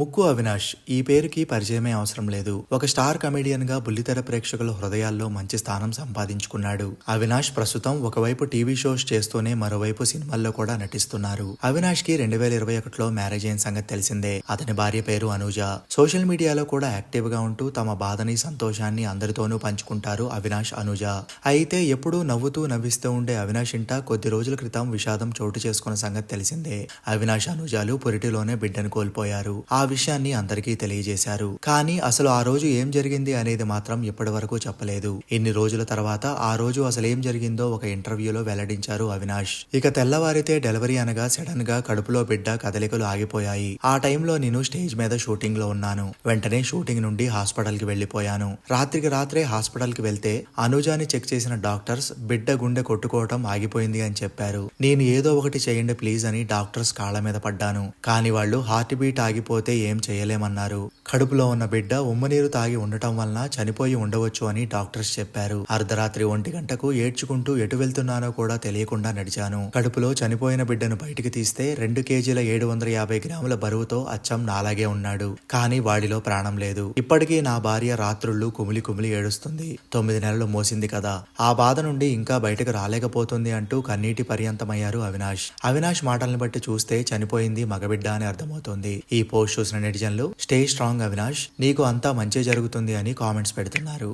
ముక్కు అవినాష్ ఈ పేరుకి పరిచయమే అవసరం లేదు. ఒక స్టార్ కమెడియన్గా బుల్లితెర ప్రేక్షకుల హృదయాల్లో మంచి స్థానం సంపాదించుకున్నాడు. అవినాష్ ప్రస్తుతం ఒకవైపు టీవీ షోస్ చేస్తూనే మరోవైపు సినిమాల్లో కూడా నటిస్తున్నారు. అవినాష్కి రెండు వేల ఇరవై ఒకటిలో మ్యారేజ్ అయిన సంగతి తెలిసిందే. అతని భార్య పేరు అనూజ. సోషల్ మీడియాలో కూడా యాక్టివ్గా ఉంటూ తమ బాధని సంతోషాన్ని అందరితోనూ పంచుకుంటారు అవినాష్ అనూజ. అయితే ఎప్పుడూ నవ్వుతూ నవ్విస్తూ ఉండే అవినాష్ ఇంట కొద్ది రోజుల క్రితం విషాదం చోటు చేసుకున్న సంగతి తెలిసిందే. అవినాష్ అనుజాలు పొరిటిలోనే బిడ్డను కోల్పోయారు. ఆ విషయాన్ని అందరికీ తెలియజేశారు. కానీ అసలు ఆ రోజు ఏం జరిగింది అనేది మాత్రం ఇప్పటి వరకు చెప్పలేదు. ఇన్ని రోజుల తర్వాత ఆ రోజు అసలు ఏం జరిగిందో ఒక ఇంటర్వ్యూలో వెల్లడించారు అవినాష్. ఇక తెల్లవారితే డెలివరీ అనగా సడన్గా కడుపులో బిడ్డ కదలికలు ఆగిపోయాయి. ఆ టైంలో నేను స్టేజ్ మీద షూటింగ్లో ఉన్నాను. వెంటనే షూటింగ్ నుండి హాస్పిటల్కి వెళ్ళిపోయాను రాత్రికి రాత్రే హాస్పిటల్కి వెళ్తే అనుజాని చెక్ చేసిన డాక్టర్స్ బిడ్డ గుండె కొట్టుకోవటం ఆగిపోయింది అని చెప్పారు. నేను ఏదో ఒకటి చేయండి ప్లీజ్ అని డాక్టర్స్ కాళ్ళ మీద పడ్డాను. కానీ వాళ్ళు హార్ట్ బీట్ ఆగిపోతే ఏం చేయలేమన్నారు. కడుపులో ఉన్న బిడ్డ ఉమ్మనీరు తాగి ఉండటం వలన చనిపోయి ఉండవచ్చు అని డాక్టర్స్ చెప్పారు. అర్ధరాత్రి ఒంటి గంటకు ఏడ్చుకుంటూ ఎటు వెళ్తున్నానో కూడా తెలియకుండా నడిచాను. కడుపులో చనిపోయిన బిడ్డను బయటికి తీస్తే రెండు కేజీల ఏడు వందల యాభై గ్రాముల బరువుతో అచ్చం నాలాగే ఉన్నాడు. కానీ వాడిలో ప్రాణం లేదు. ఇప్పటికీ నా భార్య రాత్రుళ్ళు కుమిలి కుమిలి ఏడుస్తుంది. తొమ్మిది నెలలు మోసింది కదా. ఆ బాధ నుండి ఇంకా బయటకు రాలేకపోతుంది అంటూ కన్నీటి పర్యంతమయ్యారు అవినాష్. అవినాష్ మాటలను బట్టి చూస్తే చనిపోయింది మగబిడ్డ అని అర్థమవుతుంది. ఈ పోస్ట్ చూసిన నెటిజన్లు స్టే స్ట్రాంగ్ అవినాష్ నీకు అంతా మంచి జరుగుతుంది అని కామెంట్స్ పెడుతున్నారు.